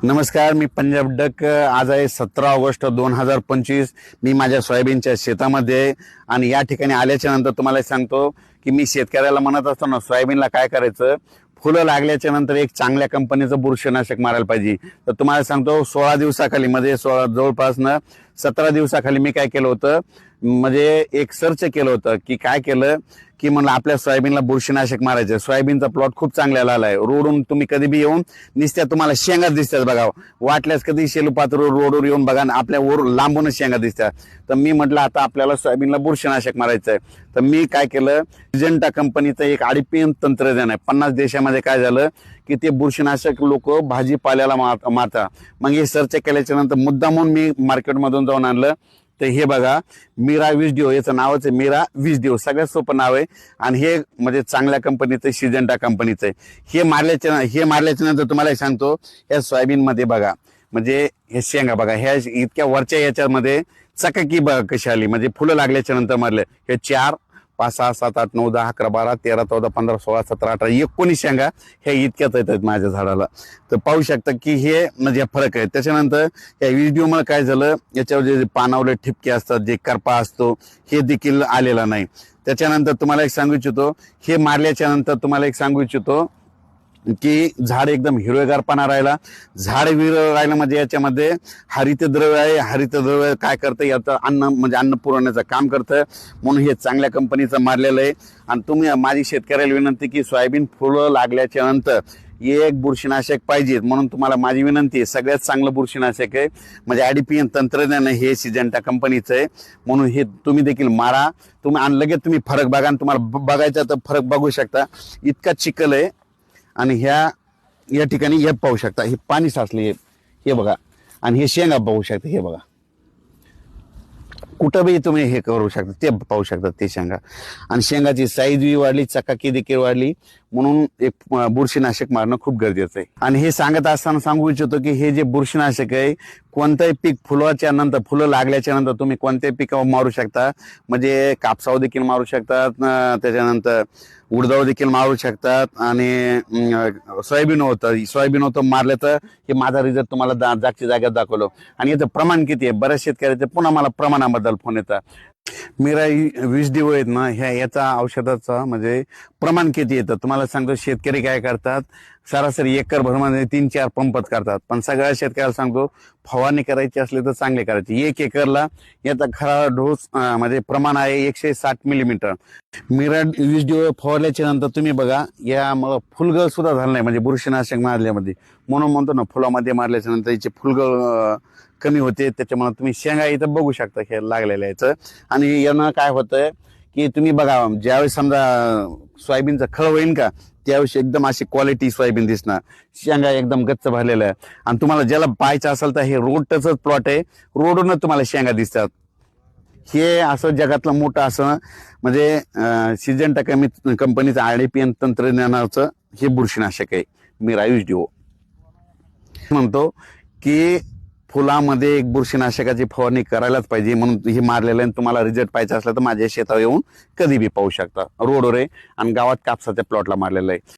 नमस्कार मी पंजाब डक आज आहे सतरा ऑगस्ट दोन हजार पंचवीस. मी माझ्या सोयाबीनच्या शेतामध्ये आहे आणि या ठिकाणी आल्याच्यानंतर तुम्हाला सांगतो की मी शेतकऱ्याला म्हणत असतो ना सोयाबीनला काय करायचं? फुलं लागल्याच्या नंतर एक चांगल्या कंपनीचं बुरशीनाशक मारायला पाहिजे. तर तुम्हाला सांगतो सोळा दिवसाखाली मध्ये सोळा जवळपासनं सतरा दिवसाखाली मी काय केलं होतं? म्हणजे एक सर्च केलं होतं की काय केलं की म्हणलं आपल्या सोयाबीनला बुरशीनाशक मारायचं सोयाबीनचा प्लॉट खूप चांगला आलाय रोडून तुम्ही कधी बी येऊन निसत्या तुम्हाला शेंगा दिसतात बघा. वाटल्यास कधी शेलू रोडवर येऊन बघा आपल्या वर लांबूनच शेंगा दिसतात. तर मी म्हटलं आता आपल्याला सोयाबीनला बुरशीनाशक मारायचं आहे तर मी काय केलं सिजंटा कंपनीचं एक आडीपीएम तंत्रज्ञान आहे. पन्नास देशामध्ये काय झालं की ते बुरशीनाशक लोक भाजीपाल्याला मार मारतात. मग हे सर्च केल्याच्यानंतर मुद्दामून मी मार्केटमधून जाऊन आणलं. तर हे बघा मीरा विजडिओ याचं नावच आहे मीरा विजडिओ सगळ्यात सोपं नाव आहे. आणि हे म्हणजे चांगल्या कंपनीचं आहे, सिजंटा कंपनीचं आहे. हे मारल्याच्या हे मारल्याच्या नंतर तुम्हाला सांगतो या सोयाबीनमध्ये बघा म्हणजे हे शेंगा बघा ह्या इतक्या वरच्या याच्यामध्ये चकाकी बघा कशी आली. म्हणजे फुलं लागल्याच्या नंतर मारले. हे चार पाच सहा सात आठ नऊ दहा अकरा बारा तेरा चौदा पंधरा सोळा सतरा अठरा एकोणीस शेंगा ह्या इतक्याच आहेत माझ्या झाडाला. तर पाहू शकता की हे म्हणजे फरक आहे. त्याच्यानंतर या व्हिडिओमुळे काय झालं? याच्यावर जे पानावले ठिपके असतात जे करपा असतो हे देखील आलेला नाही. त्याच्यानंतर तुम्हाला एक सांगू इच्छितो हे मारल्याच्या नंतर तुम्हाला एक सांगू इच्छितो की झाड एकदम हिरवेगारपणा राहिला. झाड विर राहिलं म्हणजे याच्यामध्ये हरितद्रव्य आहे. हरितद्रव्य काय करतं? याचं अन्न म्हणजे अन्न पुरवण्याचं काम करतं. म्हणून हे चांगल्या कंपनीचं मारलेलं आहे. आणि तुम्ही माझी शेतकऱ्याला विनंती की सोयाबीन फुलं लागल्याच्या नंतर एक बुरशीनाशक पाहिजे. म्हणून तुम्हाला माझी विनंती आहे सगळ्यात चांगलं बुरशीनाशक आहे. म्हणजे ॲडीपीएन तंत्रज्ञान हे सिजंटा कंपनीचं आहे. म्हणून हे तुम्ही देखील मारा. तुम्ही आणि लगेच तुम्ही फरक बघा आणि तुम्हाला ब- बघायचा तर फरक बघू शकता. इतका चिखल आहे. आणि ह्या या ठिकाणी हे पाहू शकता. हे पाणी साचले हे बघा. आणि हे शेंगा पाहू शकता. हे बघा. कुठं बी तुम्ही हे करू शकता. ते पाहू शकता ते शेंगा. आणि शेंगाची साईज बी वाढली चकाकी देखील वाढली. म्हणून एक बुरशीनाशक मारणं खूप गरजेचं आहे. आणि हे सांगत असताना सांगू इच्छितो की हे जे बुरशीनाशक आहे कोणतंही पीक फुलाच्या नंतर फुलं लागल्याच्या नंतर तुम्ही कोणत्याही पिकावर मारू शकता. म्हणजे कापसावर देखील मारू शकतात त्याच्यानंतर उडदावर देखील मारू शकतात आणि सोयाबीन होतं. सोयाबीन होतं मारलं तर हे माझा रिझल्ट तुम्हाला दा- जागच्या जागेत दाखवलो. आणि याचं प्रमाण किती आहे? बऱ्याच शेतकऱ्याचे पुन्हा मला प्रमाणाबद्दल फोन येतात. मीरा वीस दिवस आहेत ना ह्या याचा औषधाचा म्हणजे प्रमाण किती येतं तुम्हाला सांगतो शेतकरी काय करतात सरासरी एकर भरमध्ये तीन चार पंपच करतात. पण सगळ्या शेतकऱ्याला सांगतो फवारणी करायची असली तर चांगले करायची. एक एकरला याचा खरा डोस म्हणजे प्रमाण आहे एकशे साठ मिलीमीटर. मिरड वीस दिवस फवारल्याच्या नंतर तुम्ही बघा या फुलगळ सुद्धा झालं नाही. म्हणजे बुरशीनाशक मारल्यामध्ये. म्हणून म्हणतो ना फुलामध्ये मारल्याच्या नंतर याची फुलगळ कमी होते. त्याच्यामुळे तुम्ही शेंगा इथं बघू शकता हे लागलेलं याचं आणि यानं काय होतंय की तुम्ही बघा ज्यावेळेस समजा सोयाबीनचं खळ होईल का त्याविषयी एकदम अशी क्वालिटी सोयाबीन दिसणार. शेंगा एकदम गच्च भरलेलं आहे आणि तुम्हाला ज्याला पाहायचं असेल तर हे रोड प्लॉट आहे. रोडूनच तुम्हाला शेंगा दिसतात. हे असं जगातलं मोठं असं म्हणजे सिजंटा कमी कंपनीचं आर डी पी एन तंत्रज्ञानाचं हे बुरशीनाशक आहे. मी रायुष डिओ म्हणतो की फुलामध्ये एक बुरशीनाशकाची फवारणी करायलाच पाहिजे म्हणून हे मारलेलं आहे आणि तुम्हाला रिझल्ट पाहिजे असला तर माझ्या शेतावर येऊन कधी बी पाहू शकता. रोडवर आहे आणि गावात कापसाच्या प्लॉटला मारलेलं आहे.